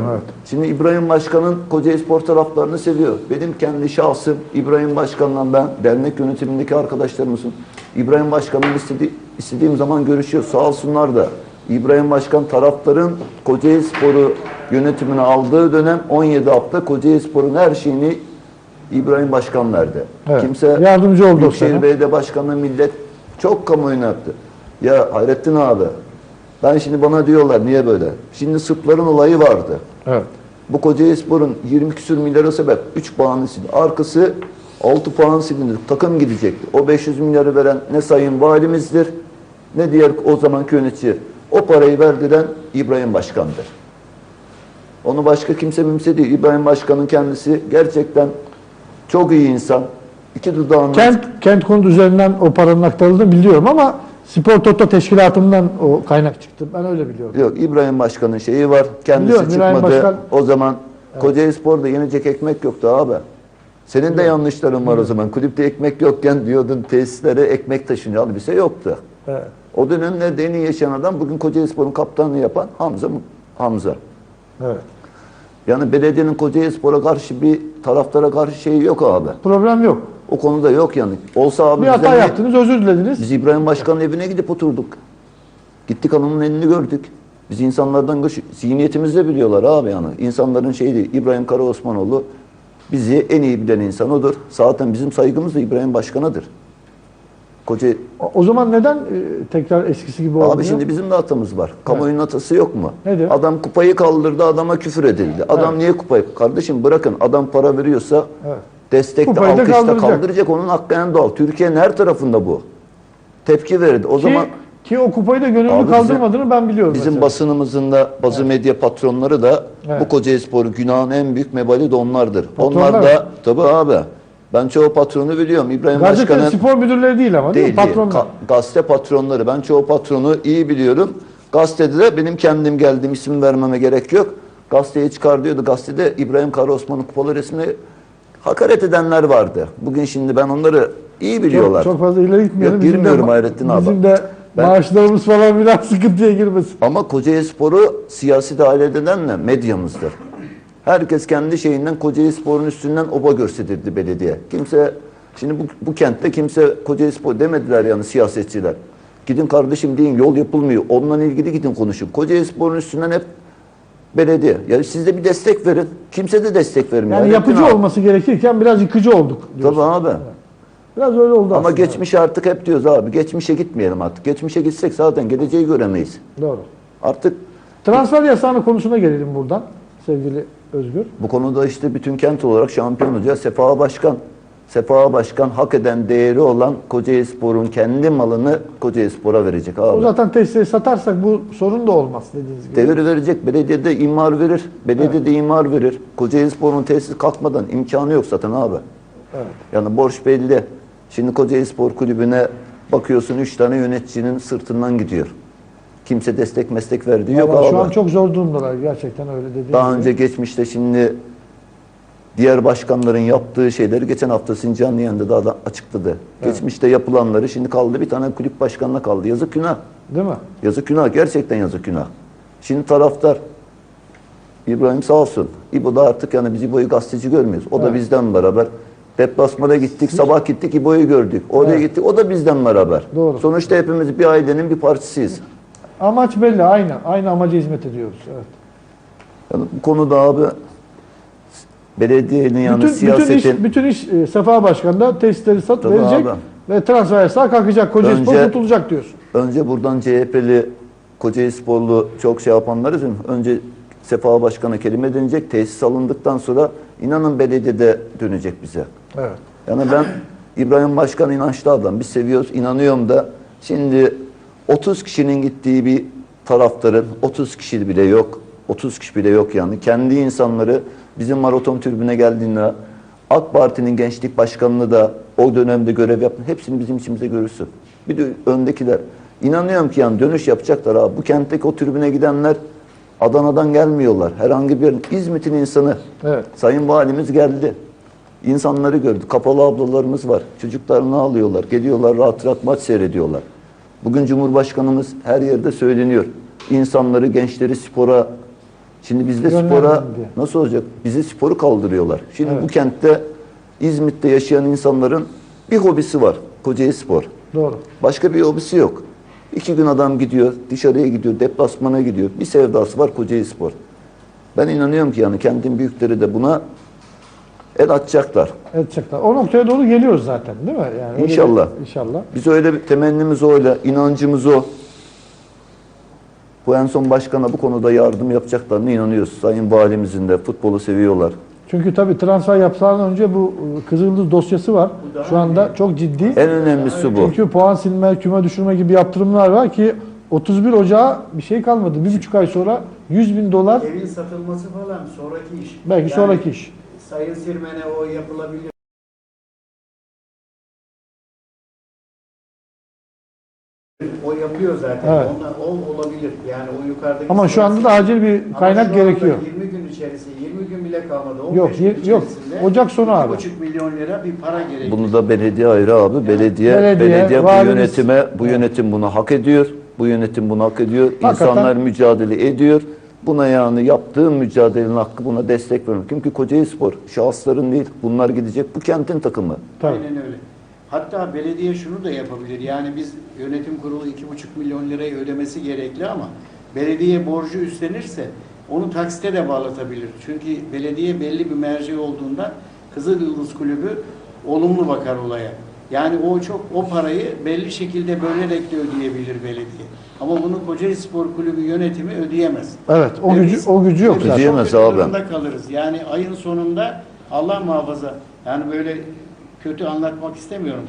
Evet. Şimdi İbrahim Başkan'ın Kocaeli Spor taraflarını seviyor. Benim kendi şahsım İbrahim Başkan'la ben dernek yönetimindeki arkadaşlarımızın İbrahim Başkan'ın istediği, istediğim zaman görüşüyor. Sağ olsunlar da İbrahim Başkan taraftarın Kocaeli Spor'u yönetimine aldığı dönem 17 hafta Kocaeli Spor'un her şeyini İbrahim Başkan verdi. Evet. Kimse Yardımcı oldu Büyükşehir. Belediye Başkanlığı millet çok kamuoyuna yaptı. Ya Hayrettin abi ben şimdi bana diyorlar niye böyle? Şimdi Sırpların olayı vardı. Evet. Bu Kocaeli Spor'un 20 küsür milyara sebep 3 puanı sildi. Arkası 6 puan silindi. Takım gidecekti. O 500 milyarı veren ne sayın valimizdir ne diğer o zamanki yönetici. O parayı verdiren İbrahim Başkan'dır. Onu başka kimse kimse değil. İbrahim Başkan'ın kendisi gerçekten çok iyi insan. İki dudağından Kent, kent konu üzerinden o paranın aktarıldığını biliyorum ama Spor Toto teşkilatından o kaynak çıktı. Ben öyle biliyorum. Yok İbrahim Başkan'ın şeyi var. Kendisi Biliyorum, İbrahim çıkmadı. Başkan- O zaman Kocaeli Spor'da yenecek ekmek yoktu abi. Senin de yanlışların var o zaman. Kulüpte ekmek yokken diyordun tesislere ekmek taşınıyor. Bir şey yoktu. Evet. O dönemlerde en iyi yaşayan adam bugün Kocaeli Spor'un kaptanlığı yapan Hamza Hamza. Evet. Yani belediyenin Kocaeli Spor'a karşı bir taraftara karşı şeyi yok abi. Problem yok. O konuda yok yani. Olsa abi Bir hata bize ne- yaptınız, özür dilediniz. Biz İbrahim Başkan'ın evine gidip oturduk. Gittik hanımın elini gördük. Biz insanlardan göç, zihniyetimizde biliyorlar abi yani. İnsanların şeyi değil. İbrahim Karaosmanoğlu bizi en iyi bilen insan odur. Zaten bizim saygımız da İbrahim Başkan'adır. Koca O- O zaman neden e, tekrar eskisi gibi olmuyor? Abi şimdi bizim de hatamız var. Kamuoyunun hatası yok mu? Nedir? Adam kupayı kaldırdı, adama küfür edildi. Adam niye kupayı? Kardeşim bırakın adam para veriyorsa Evet. Destekte, Kupayı da alkışta kaldıracak. kaldıracak. Onun hakkı en doğal. Türkiye'nin her tarafında bu. Tepki verildi. O Ki, zaman ki o kupayı da gönüllü Abi bizim- kaldırmadığını ben biliyorum Bizim mesela. basınımızın da bazı medya patronları da Evet. bu Kocaeli Spor'un günahın en büyük mebali de onlardır. Patronlar Onlar mı? da tabii abi. Ben çoğu patronu biliyorum. İbrahim Gerçekten Başkan'ın spor müdürleri değil ama değil, değil. Patronlar. Ka- gazete patronları. Ben çoğu patronu iyi biliyorum. Gazetede de benim kendim geldim isim vermeme gerek yok. Gazeteye çıkar diyordu. Gazetede İbrahim Karaosman'ın kupalı resmine hakaret edenler vardı. Bugün şimdi ben onları iyi biliyorlar. Çok, çok fazla ileri gitmeyelim. Yok, girmiyorum Hayrettin abi. Bizim de Ben- maaşlarımız falan biraz sıkıntıya girmesin. Ama Kocaeli Spor'u siyasi dahil edilenle medyamızdır. Herkes kendi şeyinden Kocaeli Spor'un üstünden oba görsedirdi belediye. Kimse şimdi bu, bu kentte kimse Kocaeli Spor demediler yani siyasetçiler. Gidin kardeşim deyin yol yapılmıyor. Onunla ilgili gidin konuşun. Kocaeli Spor'un üstünden hep belediye. Yani siz de bir destek verin. Kimse de destek vermiyor. Yani yapıcı abi. olması gerekirken biraz yıkıcı olduk diyorsun. Tabii abi. Biraz öyle oldu Ama aslında. geçmişe artık hep diyoruz abi. Geçmişe gitmeyelim artık. Geçmişe gitsek zaten geleceği göremeyiz. Doğru. Artık Transfer yasağının konusuna gelelim buradan sevgili Özgür. Bu konuda işte bütün kent olarak şampiyon olacağız. Sefa Başkan. Sefa Başkan hak eden değeri olan Kocaeli Spor'un kendi malını Kocaeli Spor'a verecek O abi. zaten tesisleri satarsak bu sorun da olmaz dediğiniz gibi. Devir verecek. Belediyede imar verir. Belediye de imar verir. Kocaeli Spor'un tesisi kalkmadan imkanı yok zaten abi. Evet. Yani borç belli. Şimdi Kocaeli Spor Kulübü'ne bakıyorsun 3 tane yöneticinin sırtından gidiyor. Kimse destek meslek verdiği yok Vallahi abi. şu an çok zor durumdalar gerçekten öyle dediğiniz Daha gibi. önce geçmişte şimdi diğer başkanların yaptığı şeyleri geçen hafta Sincan Niyen'de daha da açıkladı. Geçmişte yapılanları şimdi kaldı bir tane kulüp başkanına kaldı. Yazık günah. Değil mi? Yazık günah. Gerçekten yazık günah. Şimdi taraftar İbrahim sağ olsun. İbo da artık yani biz İbo'yu gazeteci görmüyoruz. O da Evet. bizden beraber. Deplasmana gittik, sabah gittik İbo'yu gördük. Oraya Evet. gittik, o da bizden beraber. Doğru. Sonuçta hepimiz bir ailenin bir parçasıyız. Amaç belli aynı. Aynı amaca hizmet ediyoruz. Evet. Yani bu konuda abi belediyenin bütün, siyasetin... bütün iş, bütün iş e, Sefa Başkan'da tesisleri sat Tabii verecek abi. ve transfer yasağı kalkacak. Kocaeli Spor kurtulacak diyorsun. Önce buradan CHP'li Kocaeli Sporlu çok şey yapanlarız. Önce Sefa Başkan'a kelime denecek. Tesis alındıktan sonra inanın belediyede dönecek bize. Evet. Yani ben İbrahim Başkan inançlı adam. Biz seviyoruz, inanıyorum da. Şimdi 30 kişinin gittiği bir taraftarın 30 kişi bile yok. 30 kişi bile yok yani. Kendi insanları bizim maraton tribüne geldiğinde AK Parti'nin gençlik başkanını da o dönemde görev yaptı. Hepsini bizim içimize görürsün. Bir de öndekiler. İnanıyorum ki yani dönüş yapacaklar abi. Bu kentteki o tribüne gidenler Adana'dan gelmiyorlar. Herhangi bir İzmit'in insanı. Evet. Sayın Valimiz geldi. İnsanları gördü. Kapalı ablalarımız var. Çocuklarını alıyorlar. Geliyorlar rahat rahat maç seyrediyorlar. Bugün Cumhurbaşkanımız her yerde söyleniyor. İnsanları, gençleri spora Şimdi bizde spora diye. nasıl olacak? Bizi sporu kaldırıyorlar. Şimdi Evet. bu kentte İzmit'te yaşayan insanların bir hobisi var. Kocaeli Spor. Doğru. Başka bir hobisi yok. İki gün adam gidiyor, dışarıya gidiyor, deplasmana gidiyor. Bir sevdası var Kocaeli Spor. Ben inanıyorum ki yani kentin büyükleri de buna el atacaklar. Edecekler. O noktaya doğru geliyoruz zaten değil mi? Yani öyle bir- İnşallah. İnşallah. Biz öyle bir temennimiz öyle, inancımız o. Bu en son başkana bu konuda yardım yapacaklarına inanıyoruz. Sayın Valimizin de futbolu seviyorlar. Çünkü tabii transfer yapsalardan önce bu e, Kızıldız dosyası var. Şu anda çok ciddi. En önemlisi bu. Çünkü puan silme, küme düşürme gibi yaptırımlar var ki 31 Ocağı bir şey kalmadı. Bir buçuk ay sonra 100 bin dolar Evin satılması falan sonraki iş. belki Yani sonraki iş. Sayın Sirmen'e o yapılabilir. O yapıyor zaten. Evet. Ondan, o olabilir. Yani o yukarıdaki... Ama şu anda da acil bir Ama kaynak şu anda gerekiyor. 20 gün içerisinde, 20 gün bile kalmadı. 15 Yok, gün yok. içerisinde Ocak sonu abi. 2,5 milyon lira bir para gerekiyor. Bunu da belediye ayrı abi. Belediye, Belediye, belediye, bu valimiz- yönetime, bu yönetim bunu hak ediyor. Bu yönetim bunu hak ediyor. Hakikaten- İnsanlar mücadele ediyor. Buna yani yaptığın mücadelenin hakkı buna destek vermek. Çünkü Kocaeli Spor şahısların değil. Bunlar gidecek. Bu kentin takımı. Tabii. Aynen öyle. Hatta belediye şunu da yapabilir. Yani biz yönetim kurulu 2,5 milyon lirayı ödemesi gerekli ama belediye borcu üstlenirse onu taksite de bağlatabilir. Çünkü belediye belli bir merci olduğunda Kızıl Yıldız Kulübü olumlu bakar olaya. Yani o çok o parayı belli şekilde bölerek de ödeyebilir belediye. Ama bunu Kocaeli Spor Kulübü yönetimi ödeyemez. Evet, o Ve gücü biz- o gücü yok. Ödeyemez abi. kalırız. Yani ayın sonunda Allah muhafaza. Yani böyle kötü anlatmak istemiyorum.